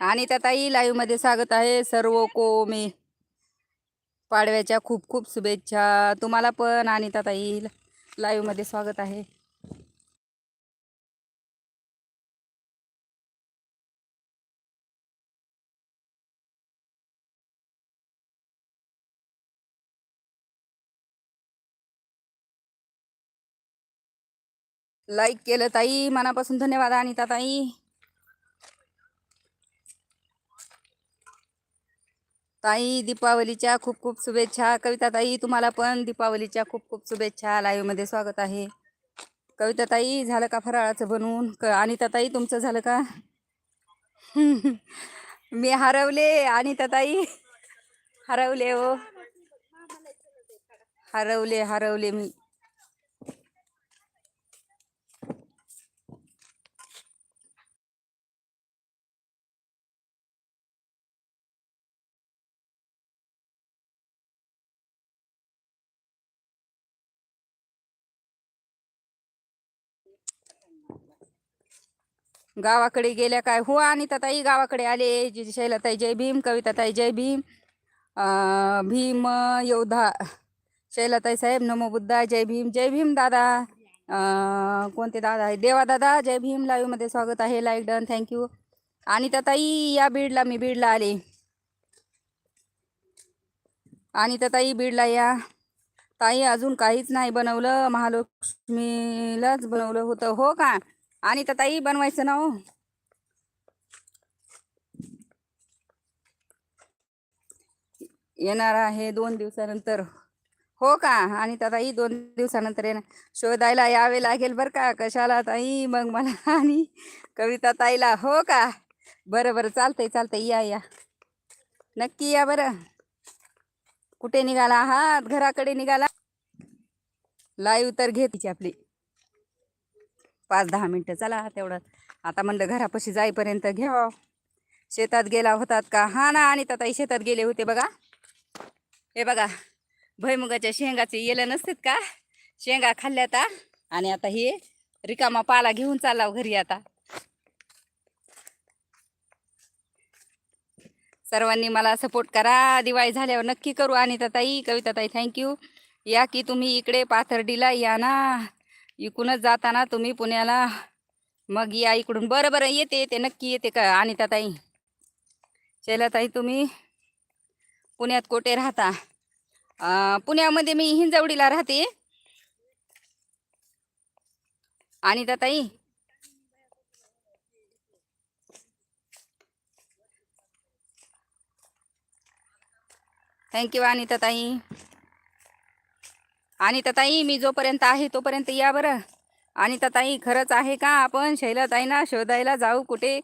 आणि ताई लाईव्हमध्ये स्वागत आहे. सर्व कोमे पाडव्याच्या खूप खूप शुभेच्छा तुम्हाला पण आणि ताई लाईव्हमध्ये स्वागत आहे. लाईक केलं ताई. मनापासून धन्यवाद आणि ताई. ताई दीपावलीच्या खूप खूप शुभेच्छा. कविता ताई तुम्हाला पण दीपावलीच्या खूप खूप शुभेच्छा. लाईव्हमध्ये स्वागत आहे. कविता ताई झालं का फराळाचं बनवून? क अनिता ताई तुमचं झालं का? मी हरवले अनिता ताई. हरवले हो. हरवले हरवले मी. गावाकडे गेल्या काय? हो आणि ताई गावाकडे आले. जी शैलाताई जय भीम. कविताताई जय भीम. भीम योद्धा. शैलाताई साहेब नमो बुद्धा जय भीम. जय भीम दादा. कोणते दादा आहे देवा दादा जय भीम. लाईव्हमध्ये स्वागत आहे. लाईक डन थँक्यू आणि ताई या बीडला मी बीडला आले. आणि ताई बीडला या. ताई अजून काहीच नाही बनवलं. महालक्ष्मीलाच बनवलं होतं. हो का? आणि ताई बनवायचं ना हो. येणार आहे दोन दिवसानंतर. हो का? आणि ताई दोन दिवसानंतर येणार. शोधायला यावे लागेल बरं का? कशाला ताई? मग मला आणि कविता ताईला. हो का? बरं बरं. चालतंय चालतंय. या या. नक्की या बरं. कुठे निघाला? आहात घराकडे निघाला. लाईव्ह तर घेतीची आपली. पाच दहा मिनटं चला तेवढं. आता म्हणलं घरापाशी जाईपर्यंत घ्यावं. शेतात गेला होतात का? हा ना आणि ताई शेतात गेले होते बघा. हे बघा भैमुगाच्या शेंगाचे येलं नसतात का? शेंगा खाल्ल्या आता. आणि आता हे रिकामा पाला घेऊन चाललाव हो घरी आता. सर्वांनी मला सपोर्ट करा. दिवाळी झाल्यावर नक्की करू. आणि ताई कविता ताई थँक्यू या की तुम्ही इकडे पाथर्डीला या ना. इकूनच जाताना तुम्ही पुण्याला मग या इकडून. बरं बरं येते येते नक्की येते का? अनिता ताई ताई तुम्ही पुण्यात कोठे राहता? पुण्यामध्ये मी हिंजवडीला राहते. अनिता ताई थँक्यू अनिता आणि अनिता ताई मी जोपर्यंत आहे तोपर्यंत या बरं. आणि ताई खरंच आहे का आपण शैलाताईंना शोधायला जाऊ कुठे?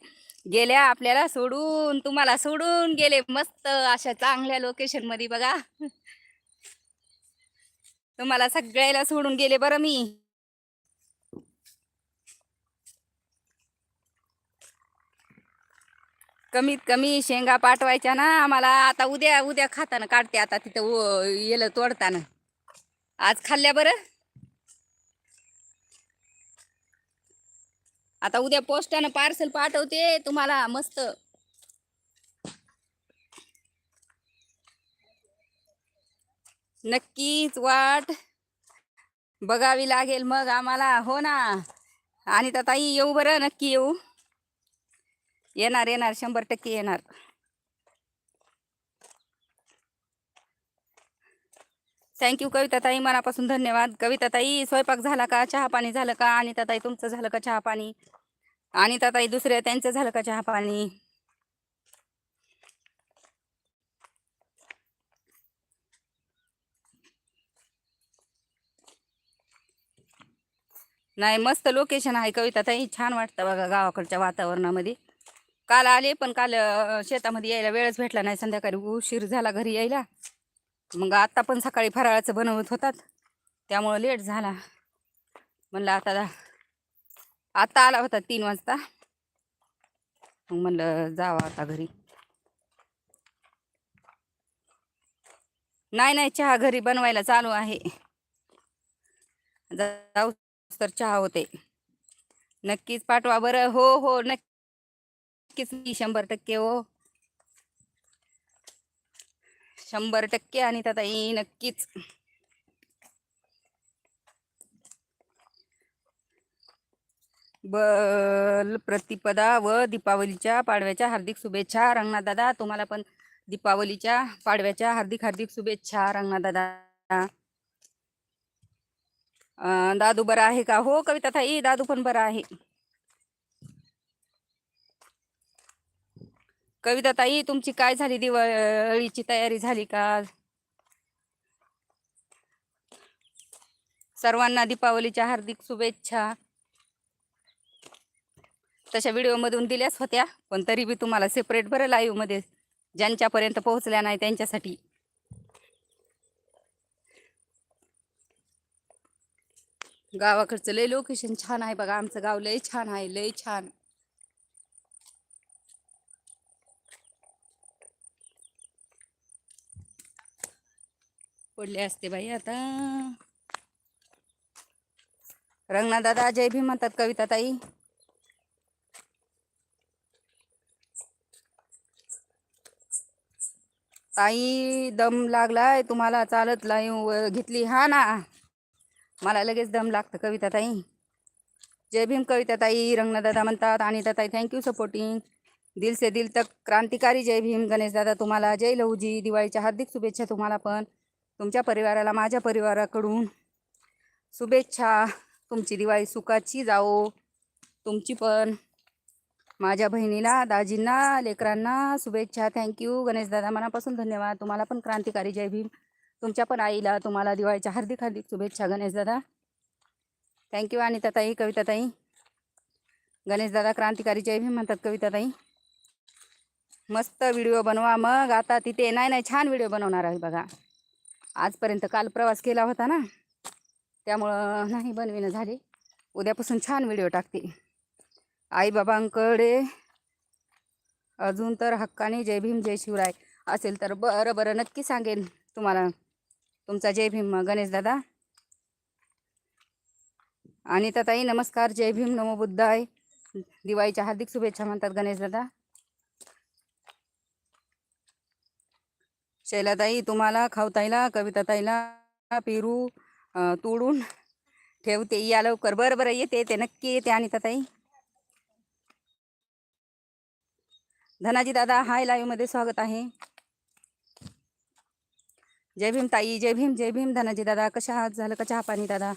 गेल्या आपल्याला सोडून तुम्हाला सोडून गेले मस्त अशा चांगल्या लोकेशनमध्ये बघा. तुम्हाला सगळ्याला सोडून गेले बरं मी. कमीत कमी शेंगा पाठवायच्या ना आम्हाला. आता उद्या उद्या खाताना काढते आता तिथं येलं तोडताना. आज खाल्ल्या बरं? आता उद्या पोस्टानं पार्सल पाठवते तुम्हाला मस्त. नक्कीच वाट बघावी लागेल मग आम्हाला हो ना. आणि ताई येऊ बरं नक्की येऊ. येणार येणार शंभर टक्के येणार. थँक्यू कविताताई. मनापासून धन्यवाद. कविताताई स्वयंपाक झाला का? चहा पाणी झालं का? आणि ताताई तुमचं झालं का चहा पाणी? आणि ताताई दुसऱ्या त्यांचं झालं का चहा पाणी? नाही मस्त लोकेशन आहे कविता ताई छान वाटतं बघा गावाकडच्या वातावरणामध्ये. काल आले पण काल शेतामध्ये यायला वेळच भेटला नाही. संध्याकाळी उशीर झाला घरी यायला. मग आत्ता पण सकाळी फराळाचं बनवत होतात. त्यामुळं लेट झाला. म्हणलं आता आत्ता आला होता तीन वाजता. मग म्हणलं जावं आता घरी. नाही नाही चहा घरी बनवायला चालू आहे. जाऊ तर चहा होते. नक्कीच पाठवा बरं. हो हो नक्की नक्कीच. मी शंभर टक्के हो. शंभर टक्के आणि ताई नक्कीच. बल प्रतिपदा व दीपावलीच्या पाडव्याच्या हार्दिक शुभेच्छा रंगनाथ दादा. तुम्हाला पण दीपावलीच्या पाडव्याच्या हार्दिक हार्दिक शुभेच्छा रंगनाथ दादा. दादू बरा आहे का? हो कविता ताई दादू पण बरा आहे. कविता ताई तुमची काय झाली दिवाळीची तयारी झाली का? सर्वांना दीपावलीच्या हार्दिक शुभेच्छा. तशा व्हिडिओमधून दिल्याच होत्या पण तरी बी तुम्हाला सेपरेट बरं लाईव्हमध्ये ज्यांच्यापर्यंत पोहोचल्या नाही त्यांच्यासाठी. गावाकडचं लय लोकेशन छान आहे बघा आमचं गाव लय छान आहे लय छान. पडले असते बाई आता. रंगना दादा जय भीम म्हणतात कविता ताई ताई दम लागलाय तुम्हाला चालत लाईव घेतली. हा ना. मला लगेच दम लागतं कविता ताई जय भीम कविता ताई रंगनादादा म्हणतात आणि ताई थँक्यू सपोर्टिंग दिल से दिल तक क्रांतिकारी जय भीम. गणेश दादा तुम्हाला जय लहूजी. दिवाळीच्या हार्दिक शुभेच्छा तुम्हाला पण. तुमच्या परिवाराला माझ्या परिवाराकडून शुभेच्छा. तुमची दिवाळी सुखाची जाओ तुमची पण. माझ्या बहिणीला दाजींना लेकरांना शुभेच्छा. थँक्यू गणेश दादा मनापासून धन्यवाद. तुम्हाला पण क्रांतिकारी जय भीम. तुमच्या पण आईला तुम्हाला दिवाळीच्या हार्दिक हार्दिक शुभेच्छा गणेश दादा. थँक्यू आणि ताई कविता ताई गणेश दादा क्रांतिकारी जय भीम म्हणतात कविता ताई मस्त व्हिडिओ बनवा मग. आता तिथे नाही नाही छान व्हिडिओ बनवणार आहे बघा. आजपर्यंत काल प्रवास केला होता ना त्यामुळं नाही बनविणं झाले. उद्यापासून छान व्हिडिओ टाकते. आईबाबांकडे अजून तर हक्काने जय भीम जय शिवराय असेल तर बरं बरं. नक्की सांगेन तुम्हाला. तुमचा जय भीम गणेश दादा. आणि ताई नमस्कार. जय भीम नमो बुद्धाय. दिवाळीच्या हार्दिक शुभेच्छा म्हणतात गणेश दादा. शैलाताई तुम्हाला खावताईला कविताताईला पेरू तोडून ठेवते. या लवकर. बरं बरं. येते येते. नक्की येते आणि ताई धनाजी दादा हाय. लाईव्हमध्ये स्वागत आहे. जय भीम ताई जय भीम जय भीम. धनाजी दादा कशा आहात? झालं का चहा पाणी दादा?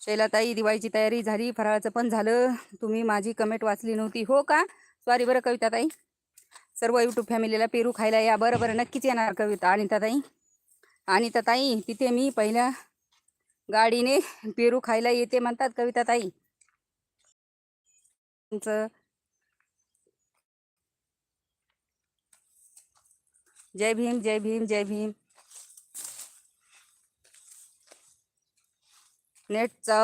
शैलाताई दिवाळीची तयारी झाली. फराळाचं पण झालं. तुम्ही माझी कमेंट वाचली नव्हती. हो का? सॉरी बरं कविता ताई सर्व यूट्यूब फॅमिलीला पेरू खायला या. बरं बरं नक्कीच येणार कविता. आणि ताई आणि ताई तिथे मी पहिल्या गाडीने पेरू खायला येते म्हणतात कविता ताई तुमचं जय भीम जय भीम जय भीम. नेटचा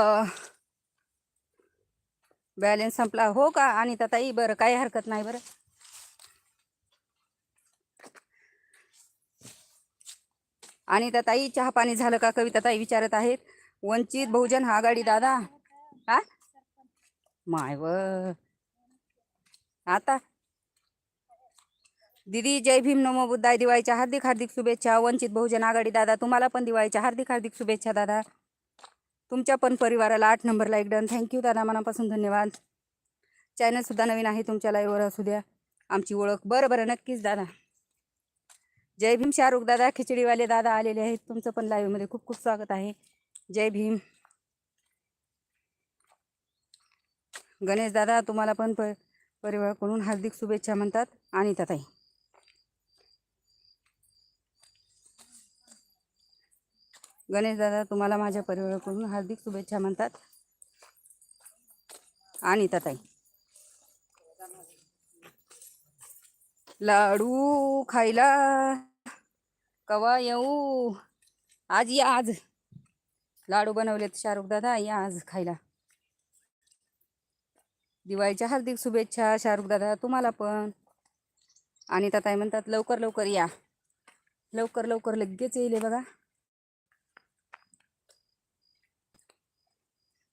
बॅलन्स संपला. हो का आणि ताई बरं काही हरकत नाही बरं. आणि ताई चहा पाणी झालं का कविता ताई विचारत आहेत. वंचित बहुजन हा आघाडी दादा. हा? माय व. आता. दीदी जय भीम नमो बुद्धाय दिवाळीच्या हार्दिक हार्दिक शुभेच्छा. वंचित बहुजन आघाडी दादा तुम्हाला पण दिवाळीच्या हार्दिक हार्दिक शुभेच्छा दादा. तुमच्या पण परिवाराला आठ नंबरला एक डन. थँक्यू दादा मनापासून धन्यवाद. चॅनलसुद्धा नवीन आहे तुमच्या लाईव्हवर असू द्या. आमची ओळख. बरं बरं नक्कीच दादा. जय भीम शाहरुख दादा खिचडीवाले दादा आलेले आहेत. तुमचं पण लाईव्हमध्ये खूप खूप स्वागत आहे. जय भीम. गणेश दादा तुम्हाला पण प परिवाराकडून हार्दिक शुभेच्छा म्हणतात. आणि ताई. गणेश दादा तुम्हाला माझ्या परिवाराकडून हार्दिक शुभेच्छा म्हणतात. आणि ताई. लाडू खायला. कवा येऊ? आज या आज. लाडू बनवलेत शाहरुख दादा या आज खायला. दिवाळीच्या हार्दिक शुभेच्छा शाहरुख दादा तुम्हाला पण. आणि ताई म्हणतात लवकर लवकर या. लवकर लवकर लगेच येईल हे बघा.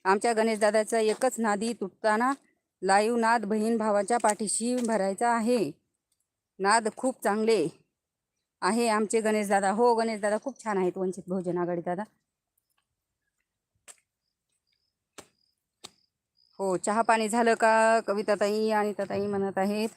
आमच्या गणेश दादाचा एकच नादी तुटताना लाईव नाद बहीण भावाच्या पाठीशी भरायचा आहे. नाद खूप चांगले आहे आमचे गणेश दादा. हो गणेश दादा खूप छान आहेत वंचित बहुजन आघाडी दादा. हो चहा पाणी झालं का? कविता ताई आणि ताई म्हणत आहेत.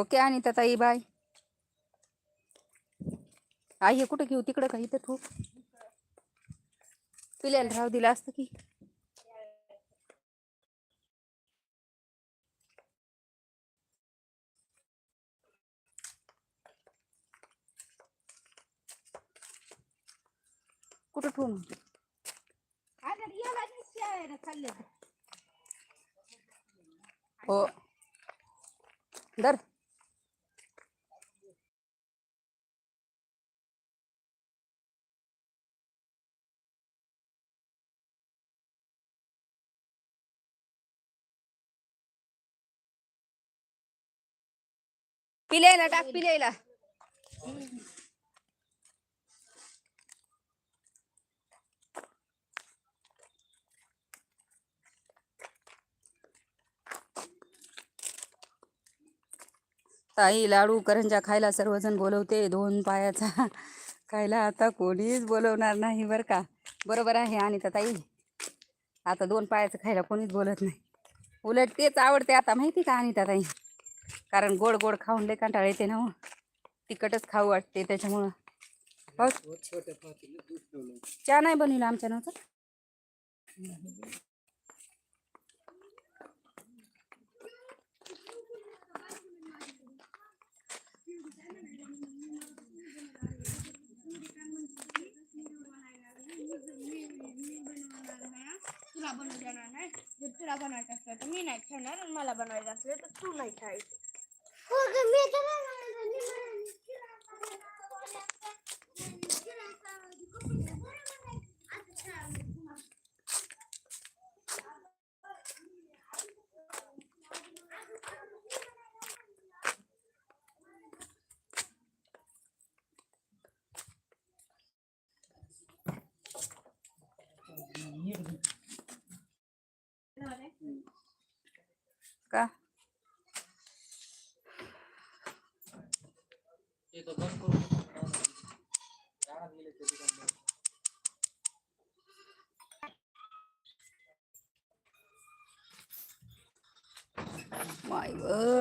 ओके आणि ताई बाय. आई हे कुठं घेऊ? तिकडं का? इथं तू पिल्याला राहू दिलं असतं की. कुठं ठेवून हो. दर पिल्याला टाक पिल्याला. ताई लाडू करंजा खायला सर्वजण बोलवते. दोन पायाचा खायला आता कोणीच बोलवणार नाही बरं का? बरोबर आहे आणि ताई. आता दोन पायाचं खायला कोणीच बोलत नाही. उलट तेच आवडते आता. माहिती का आणि ताई? कारण गोड गोड खाऊन लय कंटाळ येते ना हो. तिखटच खाऊ वाटते त्याच्यामुळं. हो चहा नाही बनविला आमच्या नव्हतं तुला बनवू देणार नाही. जर तुला बनवायचं असलं तर मी नाही खेळणार आणि मला बनवायचं असलं तर तू नाही खेळायचं का like.